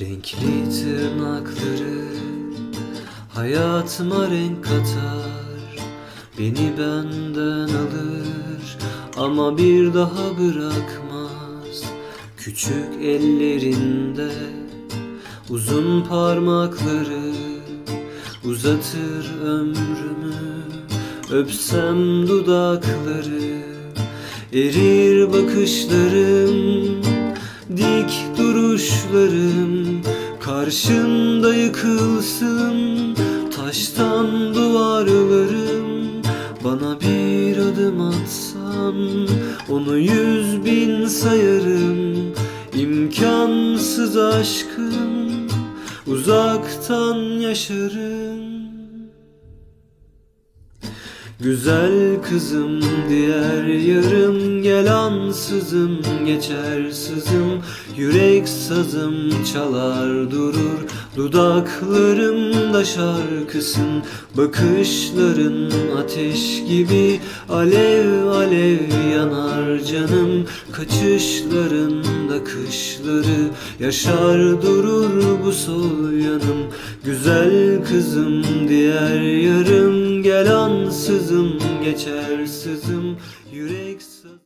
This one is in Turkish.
Renkli tırnakları hayatıma renk katar. Beni benden alır ama bir daha bırakmaz. Küçük ellerinde uzun parmakları Uzatır ömrümü. Öpsem dudakları Erir bakışlarım dik duruşlarım Karşımda yıkılsın taştan duvarlarım. Bana bir adım atsan onu yüz bin sayarım. İmkansız aşkım uzaktan yaşarım Güzel kızım diğer yarım gel ansızın geçer sızım. Yürek sazım çalar durur Dudaklarımda şarkısın. Bakışların ateş gibi Alev alev yanar canım. Kaçışlarında kışları Yaşar durur bu sol yanım. Güzel kızım diğer yarım Ansızın geçer sızım Yürek